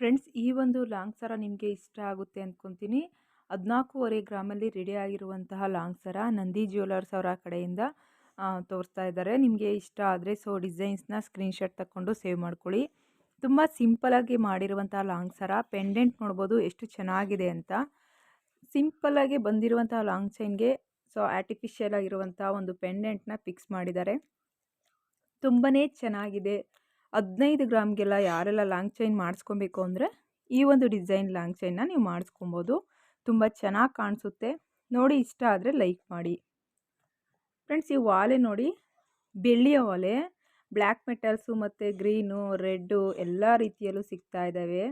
Friends, ಈ ಒಂದು long ಸರ ನಿಮಗೆ ಇಷ್ಟ ಆಗುತ್ತೆ ಅಂದ್ಕೊತೀನಿ ಹದಿನಾಲ್ಕೂವರೆ ಗ್ರಾಮಲ್ಲಿ ರೆಡಿ ಆಗಿರುವಂತಹ ಲಾಂಗ್ ಸರ ನಂದಿ ಜ್ಯುವೆಲರ್ಸ್ ಅವರ ಕಡೆಯಿಂದ ತೋರಿಸ್ತಾ ಇದ್ದಾರೆ. ನಿಮಗೆ ಇಷ್ಟ ಆದರೆ ಸೊ, ಡಿಸೈನ್ಸ್ನ ಸ್ಕ್ರೀನ್ಶಾಟ್ ತಗೊಂಡು ಸೇವ್ ಮಾಡ್ಕೊಳ್ಳಿ. ತುಂಬ ಸಿಂಪಲಾಗಿ ಮಾಡಿರುವಂತಹ ಲಾಂಗ್ ಸರ, ಪೆಂಡೆಂಟ್ ನೋಡ್ಬೋದು ಎಷ್ಟು ಚೆನ್ನಾಗಿದೆ ಅಂತ. ಸಿಂಪಲ್ಲಾಗಿ ಬಂದಿರುವಂತಹ ಲಾಂಗ್ ಚೈನ್ಗೆ ಸೊ, ಆರ್ಟಿಫಿಷಿಯಲ್ ಆಗಿರುವಂಥ ಒಂದು ಪೆಂಡೆಂಟ್ನ ಫಿಕ್ಸ್ ಮಾಡಿದ್ದಾರೆ. ತುಂಬಾ ಚೆನ್ನಾಗಿದೆ. ಹದಿನೈದು ಗ್ರಾಮ್ಗೆಲ್ಲ ಯಾರೆಲ್ಲ ಲಾಂಗ್ ಚೈನ್ ಮಾಡಿಸ್ಕೊಬೇಕು ಅಂದರೆ, ಈ ಒಂದು ಡಿಸೈನ್ ಲಾಂಗ್ ಚೈನ್ನ ನೀವು ಮಾಡಿಸ್ಕೊಬೋದು. ತುಂಬ ಚೆನ್ನಾಗಿ ಕಾಣಿಸುತ್ತೆ. ನೋಡಿ ಇಷ್ಟ ಆದರೆ ಲೈಕ್ ಮಾಡಿ. ಫ್ರೆಂಡ್ಸ್, ಈ ವಾಲೆ ನೋಡಿ, ಬೆಳ್ಳಿಯ ವಾಲೆ, ಬ್ಲ್ಯಾಕ್ ಮೆಟಲ್ಸು ಮತ್ತು ಗ್ರೀನು, ರೆಡ್ಡು ಎಲ್ಲ ರೀತಿಯಲ್ಲೂ ಸಿಗ್ತಾ ಇದ್ದಾವೆ.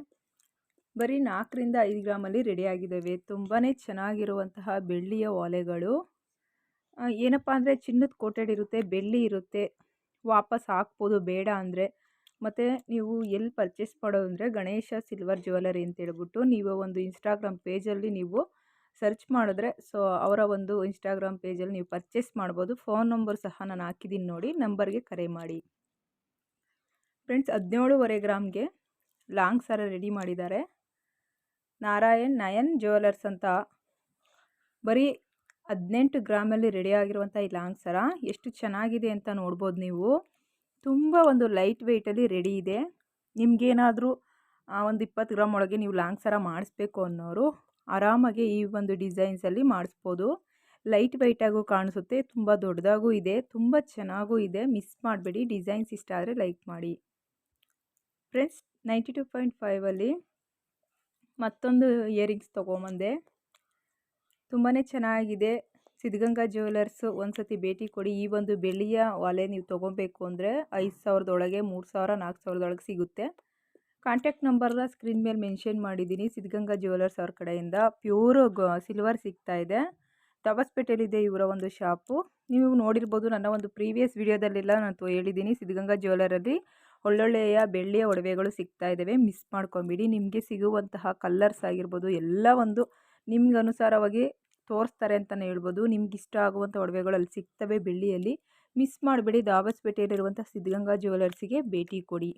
ಬರೀ ನಾಲ್ಕರಿಂದ ಐದು ಗ್ರಾಮಲ್ಲಿ ರೆಡಿಯಾಗಿದ್ದಾವೆ ತುಂಬಾ ಚೆನ್ನಾಗಿರುವಂತಹ ಬೆಳ್ಳಿಯ ಒಲೆಗಳು ಏನಪ್ಪ ಅಂದರೆ ಚಿನ್ನದ ಕೋಟೆಡ್ ಇರುತ್ತೆ, ಬೆಳ್ಳಿ ಇರುತ್ತೆ. ವಾಪಸ್ ಹಾಕ್ಬೋದು, ಬೇಡ ಅಂದರೆ. ಮತ್ತು ನೀವು ಎಲ್ಲಿ ಪರ್ಚೇಸ್ ಮಾಡೋದು ಅಂದರೆ ಗಣೇಶ ಸಿಲ್ವರ್ ಜ್ಯುವೆಲರಿ ಅಂತ ಹೇಳ್ಬಿಟ್ಟು ನೀವು ಒಂದು ಇನ್ಸ್ಟಾಗ್ರಾಮ್ ಪೇಜಲ್ಲಿ ನೀವು ಸರ್ಚ್ ಮಾಡಿದ್ರೆ ಸೊ ಅವರ ಒಂದು ಇನ್ಸ್ಟಾಗ್ರಾಮ್ ಪೇಜಲ್ಲಿ ನೀವು ಪರ್ಚೇಸ್ ಮಾಡ್ಬೋದು. ಫೋನ್ ನಂಬರ್ ಸಹ ನಾನು ಹಾಕಿದ್ದೀನಿ ನೋಡಿ ನಂಬರ್ಗೆ ಕರೆ ಮಾಡಿ. ಫ್ರೆಂಡ್ಸ್ ಹದಿನೇಳುವರೆ ಗ್ರಾಮ್ಗೆ ಲಾಂಗ್ ಸರ ರೆಡಿ ಮಾಡಿದ್ದಾರೆ. ನಾರಾಯಣ್ ನಯನ್ ಜ್ಯುವೆಲರ್ಸ್ ಅಂತ. ಬರೀ ಹದಿನೆಂಟು ಗ್ರಾಮಲ್ಲಿ ರೆಡಿ ಆಗಿರುವಂಥ ಈ ಲಾಂಗ್ ಸರ ಎಷ್ಟು ಚೆನ್ನಾಗಿದೆ ಅಂತ ನೋಡ್ಬೋದು ನೀವು. ತುಂಬ ಒಂದು ಲೈಟ್ ವೆಯ್ಟಲ್ಲಿ ರೆಡಿ ಇದೆ. ನಿಮಗೇನಾದರೂ ಒಂದು ಇಪ್ಪತ್ತು ಗ್ರಾಮ್ ಒಳಗೆ ನೀವು ಲಾಂಗ್ ಸರ ಮಾಡಿಸ್ಬೇಕು ಅನ್ನೋರು, ಆರಾಮಾಗಿ ಈ ಒಂದು ಡಿಸೈನ್ಸಲ್ಲಿ ಮಾಡಿಸ್ಬೋದು. ಲೈಟ್ ವೆಯ್ಟಾಗೂ ಕಾಣಿಸುತ್ತೆ, ತುಂಬ ದೊಡ್ಡದಾಗೂ ಇದೆ, ತುಂಬ ಚೆನ್ನಾಗೂ ಇದೆ. ಮಿಸ್ ಮಾಡಬೇಡಿ, ಡಿಸೈನ್ಸ್ ಇಷ್ಟ ಆದರೆ ಲೈಕ್ ಮಾಡಿ. ಫ್ರೆಂಡ್ಸ್, ನೈಂಟಿ ಟು ಪಾಯಿಂಟ್ ಫೈವಲ್ಲಿ ಮತ್ತೊಂದು ಇಯರಿಂಗ್ಸ್ ತೊಗೊಂಬಂದೆ. ತುಂಬಾ ಚೆನ್ನಾಗಿದೆ. ಸಿದ್ಧಗಂಗಾ ಜ್ಯುವೆಲರ್ಸು ಒಂದ್ಸತಿ ಭೇಟಿ ಕೊಡಿ. ಈ ಒಂದು ಬೆಳ್ಳಿಯ ಒಲೆ ನೀವು ತೊಗೊಬೇಕು ಅಂದರೆ ಐದು ಸಾವಿರದೊಳಗೆ ಮೂರು ಸಾವಿರ ನಾಲ್ಕು ಸಾವಿರದೊಳಗೆ ಸಿಗುತ್ತೆ. ಕಾಂಟ್ಯಾಕ್ಟ್ ನಂಬರ್ನ ಸ್ಕ್ರೀನ್ ಮೇಲೆ ಮೆನ್ಷನ್ ಮಾಡಿದ್ದೀನಿ. ಸಿದ್ಧಗಂಗಾ ಜ್ಯುವೆಲರ್ಸ್ ಅವ್ರ ಕಡೆಯಿಂದ ಪ್ಯೂರ್ ಗ, ಸಿಲ್ವರ್ ಸಿಗ್ತಾ ಇದೆ. ತಬಸ್ಪೇಟೆಯಲ್ಲಿದೆ ಇವರ ಒಂದು ಶಾಪು. ನೀವು ನೋಡಿರ್ಬೋದು ನನ್ನ ಒಂದು ಪ್ರೀವಿಯಸ್ ವಿಡಿಯೋದಲ್ಲೆಲ್ಲ ನಾನು ಹೇಳಿದ್ದೀನಿ. ಸಿದ್ಧಗಂಗಾ ಜ್ಯುವೆಲರಲ್ಲಿ ಒಳ್ಳೊಳ್ಳೆಯ ಬೆಳ್ಳಿಯ ಒಡವೆಗಳು ಸಿಗ್ತಾ ಇದ್ದಾವೆ ಮಿಸ್ ಮಾಡ್ಕೊಂಬಿಡಿ. ನಿಮಗೆ ಸಿಗುವಂತಹ ಕಲ್ಲರ್ಸ್ ಆಗಿರ್ಬೋದು ಎಲ್ಲ ಒಂದು ನಿಮ್ಗೆ ಅನುಸಾರವಾಗಿ ತೋರಿಸ್ತಾರೆ ಅಂತಲೇ ಹೇಳ್ಬೋದು. ನಿಮ್ಗೆ ಇಷ್ಟ ಆಗುವಂಥ ಒಡವೆಗಳು ಅಲ್ಲಿ ಸಿಗ್ತವೆ ಬೆಳ್ಳಿಯಲ್ಲಿ. ಮಿಸ್ ಮಾಡಬೇಡಿ. ದಾಬಸ್ಪೇಟೆಯಲ್ಲಿರುವಂಥ ಸಿದ್ಧಗಂಗಾ ಜ್ಯುವೆಲರ್ಸಿಗೆ ಭೇಟಿ ಕೊಡಿ.